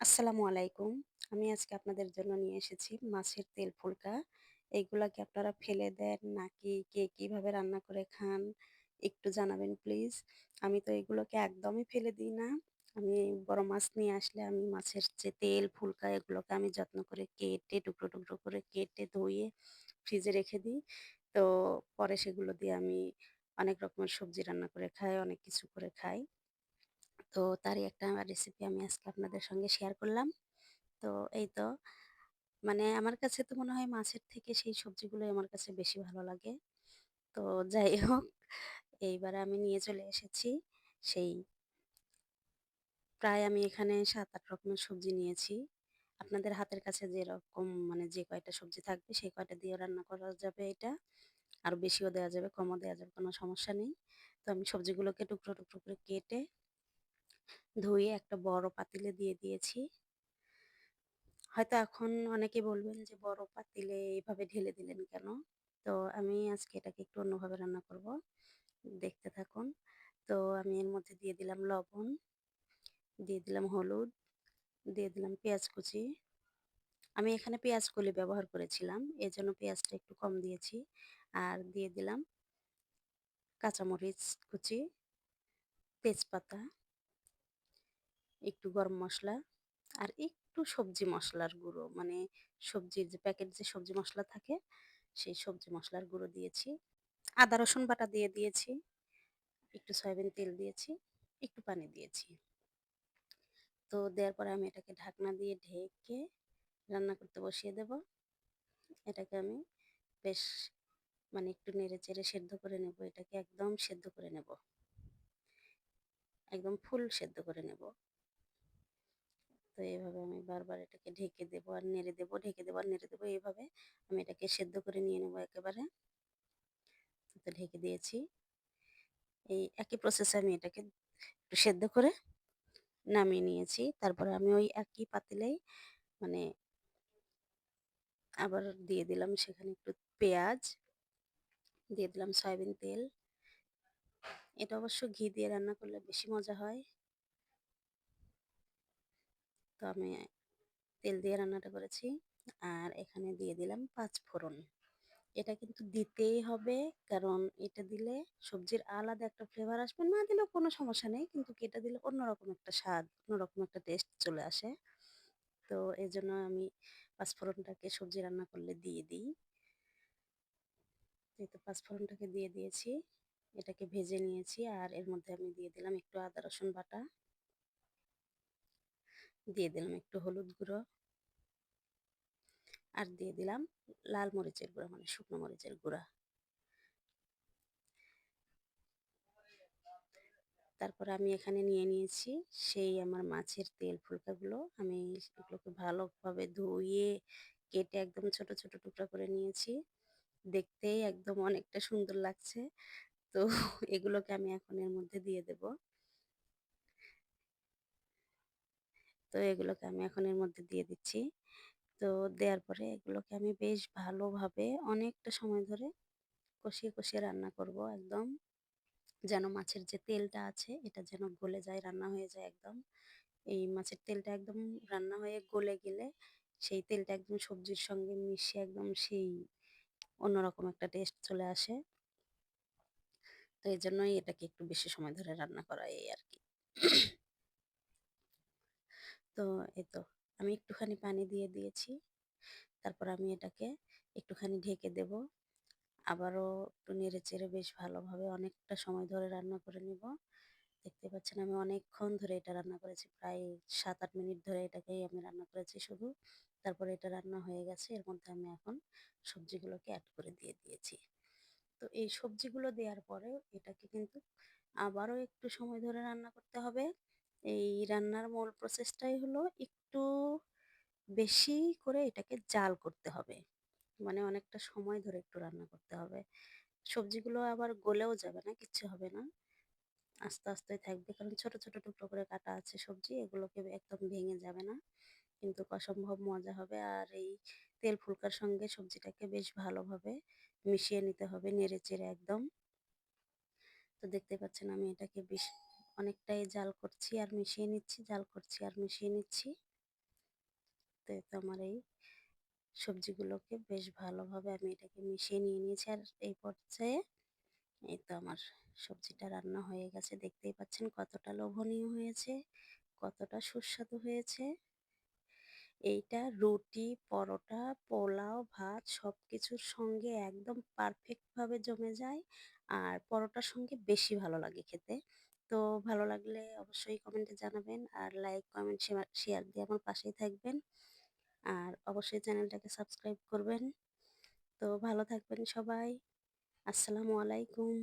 আসসালামু আলাইকুম। আমি আজকে আপনাদের জন্য নিয়ে এসেছি মাছের তেল ফুলকা। এইগুলা কি আপনারা ফেলে দেন নাকি কে কীভাবে রান্না করে খান? একটু জানাবেন প্লিজ। আমি তো এগুলোকে একদমই ফেলে দিই না। আমি বড় মাছ নিয়ে আসলে আমি মাছের যে তেল, ফুলকা এগুলোকে আমি যত্ন করে কেটে টুকরো, টুকরো করে কেটে ধুয়ে ফ্রিজে রেখে দিই। তো পরে সেগুলো দিয়ে আমি অনেক রকমের সবজি রান্না করে খাই, অনেক কিছু করে খাই। তো তারই একটা রেসিপি আমি আজকে আপনাদের সঙ্গে শেয়ার করলাম। তো এই তো মানে আমার কাছে তো মনে হয় মাছের থেকে সেই সবজিগুলোই আমার কাছে বেশি ভালো লাগে। তো যাই হোক এইবারে আমি নিয়ে চলে এসেছি সেই প্রায় আমি এখানে ৭-৮ রকমের সবজি নিয়েছি। আপনাদের হাতের কাছে যেরকম মানে যে কয়টা সবজি থাকবে সেই কয়টা দিয়েও রান্না করা যাবে এটা। আরও বেশিও দেওয়া যাবে, কমও দেওয়া যাবে, কোনো সমস্যা নেই। তো আমি সবজিগুলোকে টুকরো, টুকরো করে কেটে ধুয়ে একটা বড় পাতিলে দিয়ে দিয়েছি। হয়তো এখন অনেকে বলবেন যে বড় পাতিলে এভাবে ঢেলে দিলেন কেন? তো আমি আজকে এটাকে একটু অন্যভাবে রান্না করব। দেখতে থাকুন। তো আমি এর মধ্যে দিয়ে দিলাম লবণ, দিয়ে দিলাম হলুদ, দিয়ে দিলাম পেঁয়াজ কুচি। আমি এখানে পেঁয়াজ কলি ব্যবহার করেছিলাম। এজন্য পেঁয়াজটা একটু কম দিয়েছি। আর দিয়ে দিলাম কাঁচামরিচ কুচি, তেজপাতা, একটু গরম মশলা আর একটু সবজি মশলার গুঁড়ো। মানে সবজির যে প্যাকেট যে সবজি মশলা থাকে, সেই সবজি মশলার গুঁড়ো দিয়েছি। আদা, রসুন বাটা দিয়ে দিয়েছি, একটু সয়াবিন তেল দিয়েছি, একটু পানি দিয়েছি। তো দেওয়ার পরে আমি এটাকে ঢাকনা দিয়ে ঢেকে রান্না করতে বসিয়ে দেব। এটাকে আমি বেশ মানে একটু নেড়ে চেড়ে সেদ্ধ করে নেব। এটাকে একদম সেদ্ধ করে নেব। একদম ফুল সেদ্ধ করে নেব। তো এইভাবে আমি বারবার এটাকে ঢেকে দেবো আর নেড়ে দেবো, ঢেকে দেবো আর নেড়ে দেবো। এইভাবে আমি এটাকে সেদ্ধ করে নিয়ে নেব একেবারে। তো ঢেকে দিয়েছি। এই একই প্রসেসে আমি এটাকে একটু সেদ্ধ করে নামিয়ে নিয়েছি। তারপরে আমি ওই একই পাতিলেই মানে আবার দিয়ে দিলাম সেখানে একটু পেঁয়াজ, দিয়ে দিলাম সয়াবিন তেল। এটা অবশ্য ঘি দিয়ে রান্না করলে বেশি মজা হয়। তো আমি তেল দিয়ে রান্নাটা করেছি। আর এখানে দিয়ে দিলাম পাঁচ ফোড়ন। এটা কিন্তু দিতেই হবে, কারণ এটা দিলে সবজির আলাদা একটা ফ্লেভার আসবে। না দিলেও কোনো সমস্যা নেই, কিন্তু এটা দিলে অন্যরকম একটা স্বাদ, অন্যরকম একটা টেস্ট চলে আসে। তো এই জন্য আমি পাঁচফোড়নটাকে সবজি রান্না করলে দিয়ে দিই। এই তো পাঁচফোড়নটাকে দিয়ে দিয়েছি। এটাকে ভেজে নিয়েছি, আর এর মধ্যে আমি দিয়ে দিলাম একটু আদা রসুন বাটা। দিয়ে দিলাম একটু হলুদ গুঁড়ো। আর দিয়ে দিলাম লাল মরিচের গুঁড়া মানে শুকনো মরিচের গুঁড়া। তারপর আমি এখানে নিয়ে নিয়েছি সেই আমার মাছের তেল ফুলকাগুলো। আমি এগুলোকে ভালোভাবে ধুয়ে কেটে একদম ছোট ছোট টুকরা করে নিয়েছি। দেখতেই একদম অনেকটা সুন্দর লাগছে। তো এগুলোকে আমি এখন এর মধ্যে দিয়ে দেব। তো এগুলোকে আমি এখন এর মধ্যে দিয়ে দিচ্ছি। তো দেওয়ার পরে এগুলোকে আমি বেশ ভালোভাবে অনেকটা সময় ধরে কষিয়ে কষিয়ে রান্না করব একদম। যেন মাছের যে তেলটা আছে এটা যেন গলে যায়, রান্না হয়ে যায় একদম। এই মাছের তেলটা একদম রান্না হয়ে গলে গেলে সেই তেলটা একদম সবজির সঙ্গে মিশে একদম সেই অন্যরকম একটা টেস্ট চলে আসে। তো এই জন্যই এটাকে একটু বেশি সময় ধরে রান্না করা এই আর কি। তো এই তো, আমি একটুখানি পানি দিয়ে দিয়েছি। তারপর আমি এটাকে একটুখানি ঢেকে দেব। আবারও একটু নেড়ে চেড়ে বেশ ভালোভাবে অনেকটা সময় ধরে রান্না করে নিব। দেখতে পাচ্ছেন আমি অনেকক্ষণ ধরে এটা রান্না করেছি, প্রায় সাত আট মিনিট ধরে এটাকেই আমি রান্না করেছি শুধু। তারপরে এটা রান্না হয়ে গেছে, এর মধ্যে আমি এখন সবজিগুলোকে অ্যাড করে দিয়ে দিয়েছি। তো এই সবজিগুলো দেওয়ার পরে এটাকে কিন্তু আবারও একটু সময় ধরে রান্না করতে হবে। এই রান্নার মূল প্রসেসটাই হলো একটু বেশি করে এটাকে জাল করতে হবে। মানে অনেকটা সময় ধরে একটু রান্না করতে হবে। সবজিগুলো আবার গলেও যাবে না, কিচ্ছু হবে না। আস্তে আস্তে থাকবে। কারণ ছোট ছোট টুকরো করে কাটা আছে সবজি, এগুলোকে একদম ভেঙে যাবে না। কিন্তু অসম্ভব মজা হবে। আর এই তেল ফুলকার সঙ্গে সবজিটাকে বেশ ভালোভাবে মিশিয়ে নিতে হবে নেড়ে চেড়ে একদম। তো দেখতে পাচ্ছেন আমি এটাকে বেশ অনেকটাই জাল করছি আর মিশিয়ে নিচ্ছি, জাল করছি আর মিশিয়ে নিচ্ছি। তো আমার এই সবজিগুলোকে বেশ ভালোভাবে আমি এটাকে মিশিয়ে নিয়ে নিয়েছি আর এই পর্যায়ে এই তো আমার সবজিটা রান্না হয়ে গেছে। দেখতেই পাচ্ছেন কতটা লোভনীয় হয়েছে, কতটা সুস্বাদু হয়েছে। এইটা রুটি, পরোটা, পোলাও, ভাত সব কিছুর সঙ্গে একদম পারফেক্টভাবে জমে যায়। আর পরোটার সঙ্গে বেশি ভালো লাগে খেতে। তো ভালো লাগলে অবশ্যই কমেন্টে জানাবেন। আর লাইক, কমেন্ট, শেয়ার দিয়ে আমার পাশেই থাকবেন। আর অবশ্যই চ্যানেলটাকে সাবস্ক্রাইব করবেন। তো ভালো থাকবেন সবাই। আসসালামু আলাইকুম।